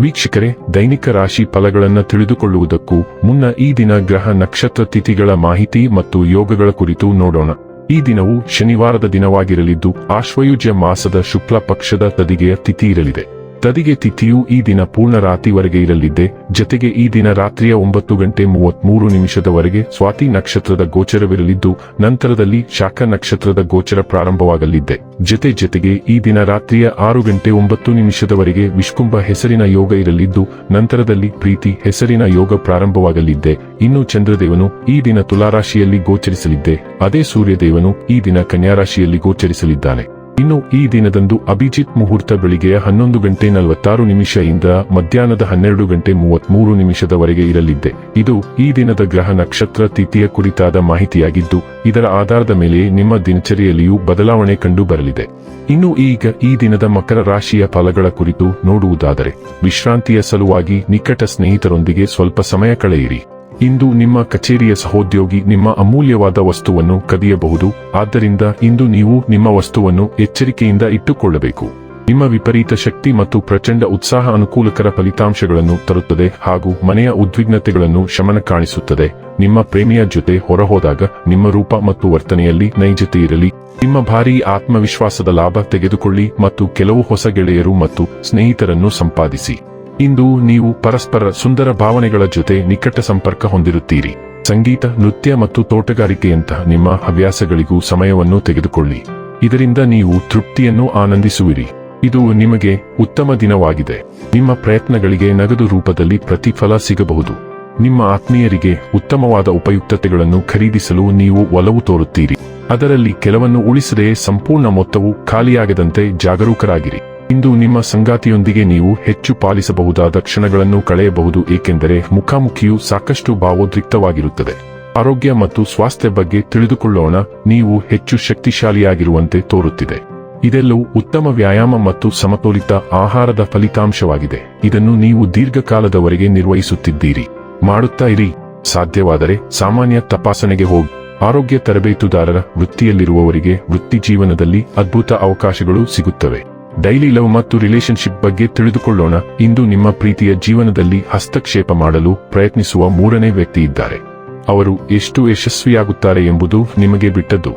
ವೀಕ್ಷಕರೇ, ದೈನಿಕ ರಾಶಿ ಫಲಗಳನ್ನು ತಿಳಿದುಕೊಳ್ಳುವುದಕ್ಕೂ ಮುನ್ನ ಈ ದಿನ ಗ್ರಹ ನಕ್ಷತ್ರ ತಿಥಿಗಳ ಮಾಹಿತಿ ಮತ್ತು ಯೋಗಗಳ ಕುರಿತು ನೋಡೋಣ. ಈ ದಿನವು ಶನಿವಾರದ ದಿನವಾಗಿರಲಿದ್ದು, ಆಶ್ವಯುಜ ಮಾಸದ ಶುಕ್ಲ ಪಕ್ಷದ ತದಿಗೆಯ ತಿಥಿ ಇರಲಿದೆ. ತದಿಗೆ ತಿಥಿಯು ಈ ದಿನ ಪೂರ್ಣ ರಾತ್ರಿವರೆಗೆ ಇರಲಿದ್ದೆ. ಜತೆಗೆ ಈ ದಿನ ರಾತ್ರಿಯ ಒಂಬತ್ತು ಗಂಟೆ ಮೂವತ್ಮೂರು ನಿಮಿಷದವರೆಗೆ ಸ್ವಾತಿ ನಕ್ಷತ್ರದ ಗೋಚರವಿರಲಿದ್ದು, ನಂತರದಲ್ಲಿ ಶಾಖ ನಕ್ಷತ್ರದ ಗೋಚರ ಪ್ರಾರಂಭವಾಗಲಿದ್ದೆ. ಜತೆ ಜತೆಗೆ ಈ ದಿನ ರಾತ್ರಿಯ ಆರು ಗಂಟೆ ಒಂಬತ್ತು ನಿಮಿಷದವರೆಗೆ ವಿಷ್ಕುಂಭ ಹೆಸರಿನ ಯೋಗ ಇರಲಿದ್ದು, ನಂತರದಲ್ಲಿ ಪ್ರೀತಿ ಹೆಸರಿನ ಯೋಗ ಪ್ರಾರಂಭವಾಗಲಿದ್ದೆ. ಇನ್ನು ಚಂದ್ರದೇವನು ಈ ದಿನ ತುಲಾರಾಶಿಯಲ್ಲಿ ಗೋಚರಿಸಲಿದ್ದೆ. ಅದೇ ಸೂರ್ಯದೇವನು ಈ ದಿನ ಕನ್ಯಾರಾಶಿಯಲ್ಲಿ ಗೋಚರಿಸಲಿದ್ದಾನೆ. ಇನ್ನು ಈ ದಿನದಂದು ಅಭಿಜಿತ್ ಮುಹೂರ್ತ ಬೆಳಿಗ್ಗೆಯ ಹನ್ನೊಂದು ಗಂಟೆ ನಲವತ್ತಾರು ನಿಮಿಷದಿಂದ ಮಧ್ಯಾಹ್ನದ ಹನ್ನೆರಡು ಗಂಟೆ ಮೂವತ್ಮೂರು ನಿಮಿಷದವರೆಗೆ ಇರಲಿದ್ದೆ. ಇದು ಈ ದಿನದ ಗ್ರಹ ನಕ್ಷತ್ರ ತಿಥಿಯ ಕುರಿತಾದ ಮಾಹಿತಿಯಾಗಿದ್ದು, ಇದರ ಆಧಾರದ ಮೇಲೆ ನಿಮ್ಮ ದಿನಚರಿಯಲ್ಲಿಯೂ ಬದಲಾವಣೆ ಕಂಡು ಬರಲಿದೆ ಇನ್ನು ಈಗ ಈ ದಿನದ ಮಕರ ರಾಶಿಯ ಫಲಗಳ ಕುರಿತು ನೋಡುವುದಾದರೆ, ವಿಶ್ರಾಂತಿಯ ಸಲುವಾಗಿ ನಿಕಟ ಸ್ನೇಹಿತರೊಂದಿಗೆ ಸ್ವಲ್ಪ ಸಮಯ ಕಳೆಯಿರಿ. ಇಂದು ನಿಮ್ಮ ಕಚೇರಿಯ ಸಹೋದ್ಯೋಗಿ ನಿಮ್ಮ ಅಮೂಲ್ಯವಾದ ವಸ್ತುವನ್ನು ಕದಿಯಬಹುದು, ಆದ್ದರಿಂದ ಇಂದು ನೀವು ನಿಮ್ಮ ವಸ್ತುವನ್ನು ಎಚ್ಚರಿಕೆಯಿಂದ ಇಟ್ಟುಕೊಳ್ಳಬೇಕು. ನಿಮ್ಮ ವಿಪರೀತ ಶಕ್ತಿ ಮತ್ತು ಪ್ರಚಂಡ ಉತ್ಸಾಹ ಅನುಕೂಲಕರ ಫಲಿತಾಂಶಗಳನ್ನು ತರುತ್ತದೆ ಹಾಗೂ ಮನೆಯ ಉದ್ವಿಗ್ನತೆಗಳನ್ನು ಶಮನ ಕಾಣಿಸುತ್ತದೆ ನಿಮ್ಮ ಪ್ರೇಮಿಯ ಜೊತೆ ಹೊರಹೋದಾಗ ನಿಮ್ಮ ರೂಪ ಮತ್ತು ವರ್ತನೆಯಲ್ಲಿ ನೈಜತೆ ಇರಲಿ. ನಿಮ್ಮ ಭಾರೀ ಆತ್ಮವಿಶ್ವಾಸದ ಲಾಭ ತೆಗೆದುಕೊಳ್ಳಿ ಮತ್ತು ಕೆಲವು ಹೊಸ ಗೆಳೆಯರು ಮತ್ತು ಸ್ನೇಹಿತರನ್ನು ಸಂಪಾದಿಸಿ. ಇಂದು ನೀವು ಪರಸ್ಪರ ಸುಂದರ ಭಾವನೆಗಳ ಜೊತೆ ನಿಕಟ ಸಂಪರ್ಕ ಹೊಂದಿರುತ್ತೀರಿ. ಸಂಗೀತ, ನೃತ್ಯ ಮತ್ತು ತೋಟಗಾರಿಕೆಯಂತಹ ನಿಮ್ಮ ಹವ್ಯಾಸಗಳಿಗೂ ಸಮಯವನ್ನು ತೆಗೆದುಕೊಳ್ಳಿ. ಇದರಿಂದ ನೀವು ತೃಪ್ತಿಯನ್ನು ಆನಂದಿಸುವಿರಿ. ಇದು ನಿಮಗೆ ಉತ್ತಮ ದಿನವಾಗಿದೆ. ನಿಮ್ಮ ಪ್ರಯತ್ನಗಳಿಗೆ ನಗದು ರೂಪದಲ್ಲಿ ಪ್ರತಿಫಲ ಸಿಗಬಹುದು. ನಿಮ್ಮ ಆತ್ಮೀಯರಿಗೆ ಉತ್ತಮವಾದ ಉಪಯುಕ್ತತೆಗಳನ್ನು ಖರೀದಿಸಲು ನೀವು ಒಲವು ತೋರುತ್ತೀರಿ. ಅದರಲ್ಲಿ ಕೆಲವನ್ನು ಉಳಿಸದೆ ಸಂಪೂರ್ಣ ಮೊತ್ತವು ಖಾಲಿಯಾಗದಂತೆ ಜಾಗರೂಕರಾಗಿರಿ. ಇಂದು ನಿಮ್ಮ ಸಂಗಾತಿಯೊಂದಿಗೆ ನೀವು ಹೆಚ್ಚು ಪಾಲಿಸಬಹುದಾದ ಕ್ಷಣಗಳನ್ನು ಕಳೆಯಬಹುದು, ಏಕೆಂದರೆ ಮುಖಾಮುಖಿಯು ಸಾಕಷ್ಟು ಭಾವೋದ್ರಿಕ್ತವಾಗಿರುತ್ತದೆ. ಆರೋಗ್ಯ ಮತ್ತು ಸ್ವಾಸ್ಥ್ಯ ಬಗ್ಗೆ ತಿಳಿದುಕೊಳ್ಳೋಣ, ನೀವು ಹೆಚ್ಚು ಶಕ್ತಿಶಾಲಿಯಾಗಿರುವಂತೆ ತೋರುತ್ತಿದೆ. ಇದೆಲ್ಲವೂ ಉತ್ತಮ ವ್ಯಾಯಾಮ ಮತ್ತು ಸಮತೋಲಿತ ಆಹಾರದ ಫಲಿತಾಂಶವಾಗಿದೆ. ಇದನ್ನು ನೀವು ದೀರ್ಘಕಾಲದವರೆಗೆ ನಿರ್ವಹಿಸುತ್ತಿದ್ದೀರಿ. ಮಾಡುತ್ತಾ ಇರಿ. ಸಾಧ್ಯವಾದರೆ ಸಾಮಾನ್ಯ ತಪಾಸಣೆಗೆ ಹೋಗಿ. ಆರೋಗ್ಯ ತರಬೇತುದಾರರ ವೃತ್ತಿಯಲ್ಲಿರುವವರಿಗೆ ವೃತ್ತಿ ಜೀವನದಲ್ಲಿ ಅದ್ಭುತ ಅವಕಾಶಗಳು ಸಿಗುತ್ತವೆ. ಡೈಲಿ ಲವ್ ಮತ್ತು ರಿಲೇಶನ್ಶಿಪ್ ಬಗ್ಗೆ ತಿಳಿದುಕೊಳ್ಳೋಣ. ಇಂದು ನಿಮ್ಮ ಪ್ರೀತಿಯ ಜೀವನದಲ್ಲಿ ಹಸ್ತಕ್ಷೇಪ ಮಾಡಲು ಪ್ರಯತ್ನಿಸುವ ಮೂರನೇ ವ್ಯಕ್ತಿ ಇದ್ದಾರೆ. ಅವರು ಎಷ್ಟು ಯಶಸ್ವಿಯಾಗುತ್ತಾರೆ ಎಂಬುದು ನಿಮಗೆ ಬಿಟ್ಟದ್ದು.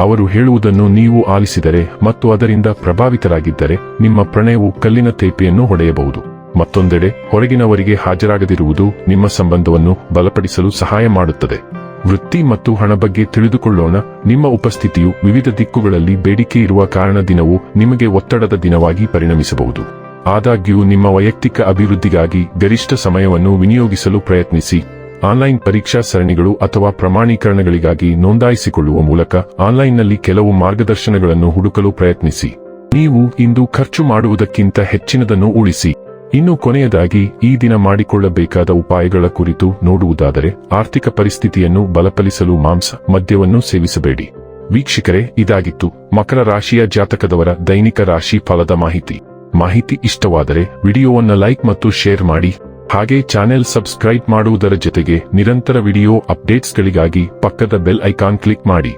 ಅವರು ಹೇಳುವುದನ್ನು ನೀವು ಆಲಿಸಿದರೆ ಮತ್ತು ಅದರಿಂದ ಪ್ರಭಾವಿತರಾಗಿದ್ದರೆ ನಿಮ್ಮ ಪ್ರಣಯವು ಕಲ್ಲಿನ ತೇಪೆಯನ್ನು ಹೊಡೆಯಬಹುದು. ಮತ್ತೊಂದೆಡೆ, ಹೊರಗಿನವರಿಗೆ ಹಾಜರಾಗದಿರುವುದು ನಿಮ್ಮ ಸಂಬಂಧವನ್ನು ಬಲಪಡಿಸಲು ಸಹಾಯ ಮಾಡುತ್ತದೆ. ವೃತ್ತಿ ಮತ್ತು ಹಣ ಬಗ್ಗೆ ತಿಳಿದುಕೊಳ್ಳೋಣ. ನಿಮ್ಮ ಉಪಸ್ಥಿತಿಯು ವಿವಿಧ ದಿಕ್ಕುಗಳಲ್ಲಿ ಬೇಡಿಕೆ ಇರುವ ಕಾರಣ ದಿನವು ನಿಮಗೆ ಒತ್ತಡದ ದಿನವಾಗಿ ಪರಿಣಮಿಸಬಹುದು. ಆದಾಗ್ಯೂ, ನಿಮ್ಮ ವೈಯಕ್ತಿಕ ಅಭಿವೃದ್ಧಿಗಾಗಿ ಗರಿಷ್ಠ ಸಮಯವನ್ನು ವಿನಿಯೋಗಿಸಲು ಪ್ರಯತ್ನಿಸಿ. ಆನ್ಲೈನ್ ಪರೀಕ್ಷಾ ಸರಣಿಗಳು ಅಥವಾ ಪ್ರಮಾಣೀಕರಣಗಳಿಗಾಗಿ ನೋಂದಾಯಿಸಿಕೊಳ್ಳುವ ಮೂಲಕ ಆನ್ಲೈನ್ನಲ್ಲಿ ಕೆಲವು ಮಾರ್ಗದರ್ಶನಗಳನ್ನು ಹುಡುಕಲು ಪ್ರಯತ್ನಿಸಿ. ನೀವು ಇಂದು ಖರ್ಚು ಮಾಡುವುದಕ್ಕಿಂತ ಹೆಚ್ಚಿನದನ್ನು ಉಳಿಸಿ. ಇನ್ನು ಕೊನೆಯದಾಗಿ ಈ ದಿನ ಮಾಡಿಕೊಳ್ಳಬೇಕಾದ ಉಪಾಯಗಳ ಕುರಿತು ನೋಡುವುದಾದರೆ ಆರ್ಥಿಕ ಪರಿಸ್ಥಿತಿಯನ್ನು ಬಲಪಡಿಸಲು ಮಾಂಸ ಮದ್ಯವನ್ನು ಸೇವಿಸಬೇಡಿ. ವೀಕ್ಷಕರೇ, ಇದಾಗಿತ್ತು ಮಕರ ರಾಶಿಯ ಜಾತಕದವರ ದೈನಿಕ ರಾಶಿ ಫಲದ ಮಾಹಿತಿ. ಮಾಹಿತಿ ಇಷ್ಟವಾದರೆ ವಿಡಿಯೋವನ್ನ ಲೈಕ್ ಮತ್ತು ಶೇರ್ ಮಾಡಿ. ಹಾಗೆ ಚಾನೆಲ್ ಸಬ್ಸ್ಕ್ರೈಬ್ ಮಾಡುವುದರ ಜೊತೆಗೆ ನಿರಂತರ ವಿಡಿಯೋ ಅಪ್ಡೇಟ್ಸ್ಗಳಿಗಾಗಿ ಪಕ್ಕದ ಬೆಲ್ ಐಕಾನ್ ಕ್ಲಿಕ್ ಮಾಡಿ.